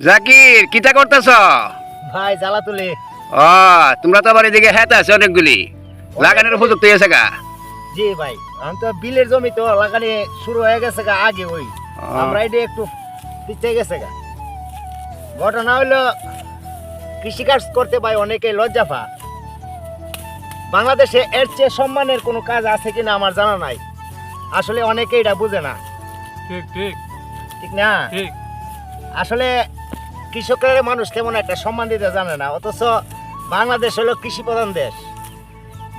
জাকির কিটা করতেছ? ভাই জ্বালা তুলে। ও তোমরা তো আবার এদিকে হেতে আছে অনেকগুলি। লাগানোর উপযুক্ত হয়েছে গা। জি ভাই আমি তো বিলের জমি তো লাগানি শুরু হয়ে গেছে গা আগে ওই। আমরা এটা একটু পিছিয়ে গেছে গা। ঘটনা হলো কৃষিকাজ করতে ভাই অনেকেই লজ্জা পা বাংলাদেশে এর চেয়ে সম্মানের কোনো কাজ আছে কিনা আমার জানা নাই। আসলে অনেকেই এটা বুঝে না। ঠিক ঠিক। ঠিক না? ঠিক। আসলে কৃষকের মানুষ তেমন একটা সম্মান দিতে জানে না অথচ বাংলাদেশ হলো কৃষি প্রধান দেশ।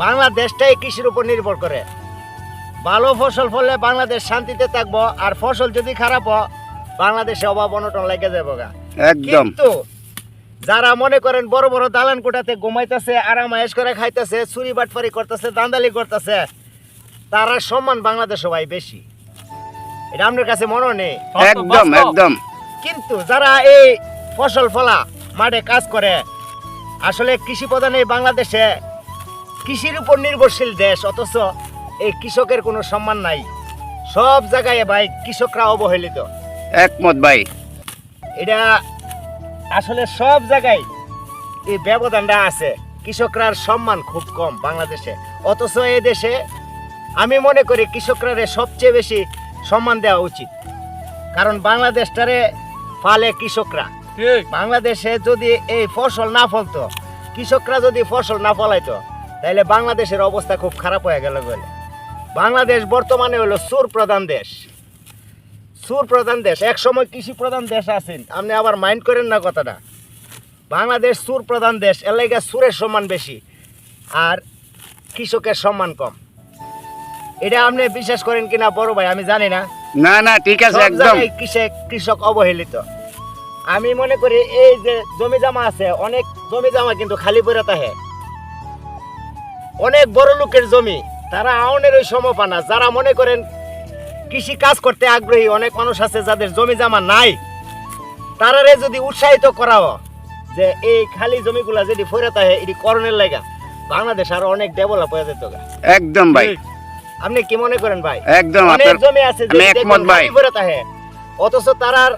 বাংলাদেশটাই কৃষির উপর নির্ভর করে। ভালো ফসল ফলে বাংলাদেশ শান্তিতে থাকব আর ফসল যদি খারাপ হয় বাংলাদেশে অভাব অনটন লেগে যাব গা। একদম। কিন্তু যারা মনে করেন বড় বড় দালান কোটাতে ঘুমাইতেছে আরাম আয়েশ করে খাইতেছে চুরি বাটফারি করতেছে দান্দালি করতেছে তারা সম্মান বাংলাদেশ ভাই বেশি। এটা আপনার কাছে মনে নেই? একদম একদম। কিন্তু যারা এই ফসল ফলা মাঠে কাজ করে। আসলে কৃষি প্রধান এই বাংলাদেশে কৃষির উপর নির্ভরশীল দেশ অথচ এই কৃষকের কোনো সম্মান নাই। সব জায়গায় ভাই কৃষকরা অবহেলিত। একমত ভাই। এটা আসলে সব জায়গায় এই ব্যবধানটা আছে। কৃষকরার সম্মান খুব কম বাংলাদেশে। অথচ এ দেশে আমি মনে করি কৃষকরা সবচেয়ে বেশি সম্মান দেওয়া উচিত। কারণ বাংলাদেশটারে ফালে কৃষকরা। ঠিক। বাংলাদেশে যদি এই ফসল না ফলতো কৃষকরা যদি ফসল না ফলাইতো তাহলে বাংলাদেশের অবস্থা খুব খারাপ হয়ে গেল বলে বাংলাদেশ বর্তমানে হলো সুর প্রধান দেশ। সুর প্রধান দেশ। এক সময় কৃষি প্রধান দেশ আছেন। আপনি আবার মাইন্ড করেন না কথাটা। বাংলাদেশ সুর প্রধান দেশ। এর লাইগা সুরের সম্মান বেশি আর কৃষকের সম্মান কম। এটা আপনি বিশ্বাস করেন কিনা বড় ভাই আমি জানি না। না না ঠিক আছে একদম। কৃষক কৃষক অবহেলিত। আমি মনে করি এই যে জমি জমা আছে অনেক জমি জমা কিন্তু খালি পড়ে থাকে। অনেক বড় লোকের জমি তারা আউনের ওই সমপানা যারা মনে করেন কৃষি কাজ করতে আগ্রহী অনেক মানুষ আছে যাদের জমি জমা নাই। তারারে যদি উৎসাহিত করাও যে এই খালি জমিগুলা যদি ফেরত থাকে এটি করণের লাগা। বাংলাদেশ আরও অনেক ডেভেলপ হয়ে যেত। একদম ভাই। আপনি কি মনে করেন ভাই? একদম অনেক জমি আছে যে। অথচ তারার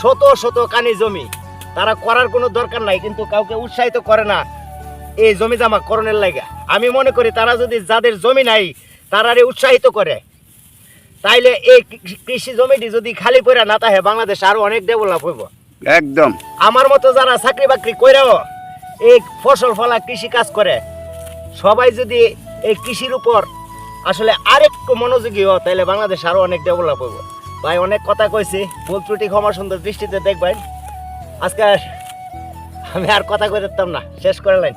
শত শত কানি জমি। তারা করার কোনো দরকার নাই কিন্তু কাউকে উৎসাহিত করে না এই জমি জমা করণের লাগে আমি মনে করি তারা যদি যাদের জমি নাই তারারে উৎসাহিত করে। তাইলে এই কৃষি জমিটি যদি খালি পড়ে না থাকে বাংলাদেশ আরও অনেক ডেভেলপ হইব। একদম। আমার মতো যারা চাকরি বাকরি করেও এই ফসল ফলা কৃষি কাজ করে সবাই যদি এই কৃষির উপর আসলে আরেকটু মনোযোগী হয় তাহলে বাংলাদেশ আরও অনেক ডেভেলপ হইব। ভাই, অনেক কথা কইছি। ভুল ত্রুটি ক্ষমা সুন্দর দৃষ্টিতে দেখবেন। আজকে আমি আর কথা কই না। শেষ করে লাইন।